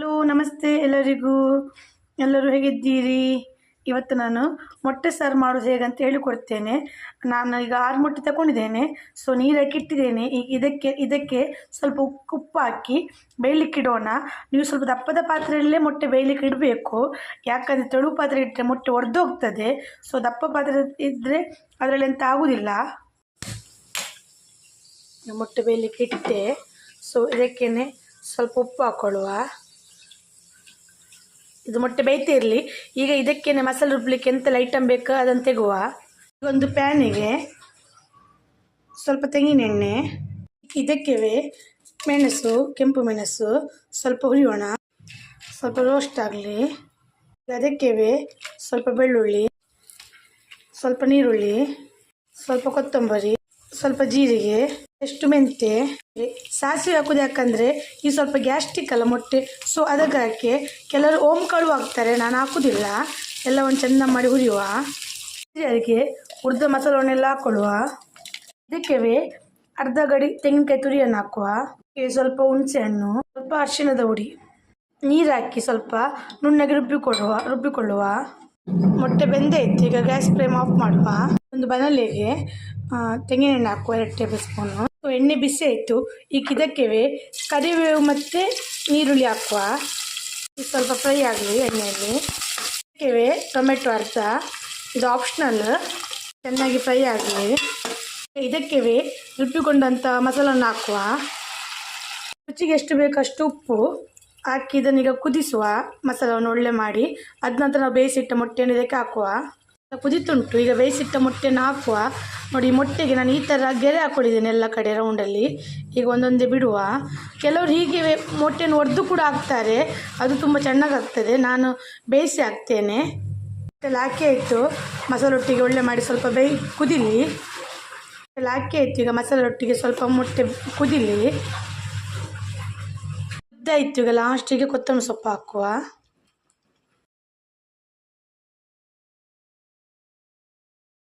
Hello, ನಮಸ್ತೆ ಎಲ್ಲರಿಗೂ. ಎಲ್ಲರೂ ಹೇಗಿದ್ದೀರಿ? ಇವತ್ತು ನಾನು ಮೊಟ್ಟೆ ಸಾರು ಮಾಡೋದು ಹೇಗಂತ ಹೇಳಿಕೊಡ್ತೇನೆ. ನಾನು ಈಗ ಆರು ಮೊಟ್ಟೆ ತಗೊಂಡಿದ್ದೇನೆ. ಸೊ ನೀರಕ್ಕೆ ಇಟ್ಟಿದ್ದೇನೆ. ಈಗ ಇದಕ್ಕೆ ಇದಕ್ಕೆ ಸ್ವಲ್ಪ ಉಪ್ಪು ಉಪ್ಪು ಹಾಕಿ ಬೇಯಲಿಕ್ಕಿಡೋಣ ನೀವು ಸ್ವಲ್ಪ ದಪ್ಪದ ಪಾತ್ರೆಯಲ್ಲೇ ಮೊಟ್ಟೆ ಬೇಯಲಿಕ್ಕೆ ಇಡಬೇಕು. ಯಾಕಂದರೆ ತೆಳು ಪಾತ್ರೆ ಇಟ್ಟರೆ ಮೊಟ್ಟೆ ಒಡೆದೋಗ್ತದೆ. ಸೊ ದಪ್ಪ ಪಾತ್ರೆ ಇದ್ದರೆ ಅದರಲ್ಲಿ ಎಂತ ಆಗೋದಿಲ್ಲ. ಮೊಟ್ಟೆ ಬೇಯಲಿಕ್ಕೆ ಇಟ್ಟೆ. ಸೊ ಇದಕ್ಕೇ ಸ್ವಲ್ಪ ಉಪ್ಪು ಹಾಕ್ಕೊಳ್ಳುವ ಇದು ಮೊಟ್ಟೆ ಬೇಯ್ತಾ ಇರಲಿ. ಈಗ ಇದಕ್ಕೇನೆ ಮಸಾಲೆ ರುಬ್ಲಿಕ್ಕೆ ಎಂತೆಲ್ಲ ಐಟಮ್ ಬೇಕು ಅದನ್ನು ತೆಗುವ. ಒಂದು ಪ್ಯಾನಿಗೆ ಸ್ವಲ್ಪ ತೆಂಗಿನೆಣ್ಣೆ ಇದಕ್ಕೆ ಮೆಣಸು, ಕೆಂಪು ಮೆಣಸು, ಸ್ವಲ್ಪ ಹುರಿಯೋಣ. ಸ್ವಲ್ಪ ರೋಸ್ಟ್ ಆಗಲಿ. ಅದಕ್ಕೆ ಸ್ವಲ್ಪ ಬೆಳ್ಳುಳ್ಳಿ, ಸ್ವಲ್ಪ ನೀರುಳ್ಳಿ, ಸ್ವಲ್ಪ ಕೊತ್ತಂಬರಿ, ಸ್ವಲ್ಪ ಜೀರಿಗೆ. ಎಷ್ಟು ಮೆಂತೆ? ಸಾಸಿವೆ ಹಾಕೋದು ಯಾಕಂದರೆ ಈ ಸ್ವಲ್ಪ ಗ್ಯಾಸ್ಟಿಕ್ ಅಲ್ಲ ಮೊಟ್ಟೆ. ಸೊ ಅದಕ್ಕೆ ಕೆಲವರು ಓಮ್ ಕಾಳು ಹಾಕ್ತಾರೆ, ನಾನು ಹಾಕೋದಿಲ್ಲ. ಎಲ್ಲ ಒಂದು ಚೆಂದ ಮಾಡಿ ಹುರಿಯುವ. ಅದಕ್ಕೆ ಹುರಿದ ಮಸಾಲವನ್ನೆಲ್ಲ ಹಾಕೊಳ್ಳುವ. ಇದಕ್ಕೆ ಅರ್ಧ ಗಡಿ ತೆಂಗಿನಕಾಯಿ ತುರಿಯನ್ನು ಹಾಕುವ. ಸ್ವಲ್ಪ ಹುಣಸೆ ಹಣ್ಣು ಸ್ವಲ್ಪ ಅರಿಶಿಣದ ಹುಡಿ ನೀರು ಹಾಕಿ ಸ್ವಲ್ಪ ನುಣ್ಣಗೆ ರುಬ್ಬಿಕೊಡುವ ರುಬ್ಬಿಕೊಳ್ಳುವ. ಮೊಟ್ಟೆ ಬೆಂದೇ ಇತ್ತು, ಈಗ ಗ್ಯಾಸ್ ಫ್ಲೇಮ್ ಆಫ್ ಮಾಡುವ. ಒಂದು ಬನಲೆಗೆ ತೆಂಗಿನೆಣ್ಣೆ ಹಾಕುವ, ಎರಡು ಟೇಬಲ್ ಸ್ಪೂನು. ಎಣ್ಣೆ ಬಿಸಿ ಆಯಿತು. ಈಗ ಇದಕ್ಕೆ ಕರಿಬೇವು ಮತ್ತು ಈರುಳ್ಳಿ ಹಾಕುವ. ಸ್ವಲ್ಪ ಫ್ರೈ ಆಗಲಿ ಎಣ್ಣೆಯಲ್ಲಿ. ಇದಕ್ಕೆ ಟೊಮೆಟೊ ಅರ್ಧ. ಇದು ಆಪ್ಷನಲ್ ಚೆನ್ನಾಗಿ ಫ್ರೈ ಆಗಲಿ. ಇದಕ್ಕೆ ರುಬ್ಬಿಕೊಂಡಂಥ ಮಸಾಲನ್ನು ಹಾಕುವ. ರುಚಿಗೆ ಎಷ್ಟು ಬೇಕಷ್ಟು ಉಪ್ಪು ಹಾಕಿ ಇದನ್ನೀಗ ಕುದಿಸುವ ಮಸಾಲವನ್ನು ಒಳ್ಳೆ ಮಾಡಿ. ಅದ ನಂತರ ನಾವು ಬೇಯಿಸಿಟ್ಟ ಮೊಟ್ಟೆಯನ್ನು ಇದಕ್ಕೆ ಹಾಕುವ. ಕುದಿತುಂಟು. ಈಗ ಬೇಯಿಸಿಟ್ಟ ಮೊಟ್ಟೆನ ಹಾಕುವ ನೋಡಿ ಮೊಟ್ಟೆಗೆ ನಾನು ಈ ಥರ ಗೆರೆ ಹಾಕೊಂಡಿದ್ದೇನೆ ಎಲ್ಲ ಕಡೆ ರೌಂಡಲ್ಲಿ ಈಗ ಒಂದೊಂದೇ ಬಿಡುವ. ಕೆಲವರು ಹೀಗೆ ಮೊಟ್ಟೆನ ಒಡೆದು ಕೂಡ ಹಾಕ್ತಾರೆ. ಅದು ತುಂಬ ಚೆನ್ನಾಗಾಗ್ತದೆ. ನಾನು ಬೇಯಿಸಿ ಹಾಕ್ತೇನೆ. ಎಲ್ಲ ಹಾಕಿ ಆಯಿತು. ಮಸಾಲೆ ರೊಟ್ಟಿಗೆ ಒಳ್ಳೆ ಮಾಡಿ ಸ್ವಲ್ಪ ಬೇಯಿ, ಕುದಿಲಿ. ಎಲ್ಲ ಹಾಕಿ ಆಯಿತು. ಈಗ ಮಸಾಲೆ ರೊಟ್ಟಿಗೆ ಸ್ವಲ್ಪ ಮೊಟ್ಟೆ ಕುದಿಲಿ. ಇತ್ತು ಈಗ ಲಾಸ್ಟಿಗೆ ಕೊತ್ತಂಬರಿ ಸೊಪ್ಪು ಹಾಕುವ.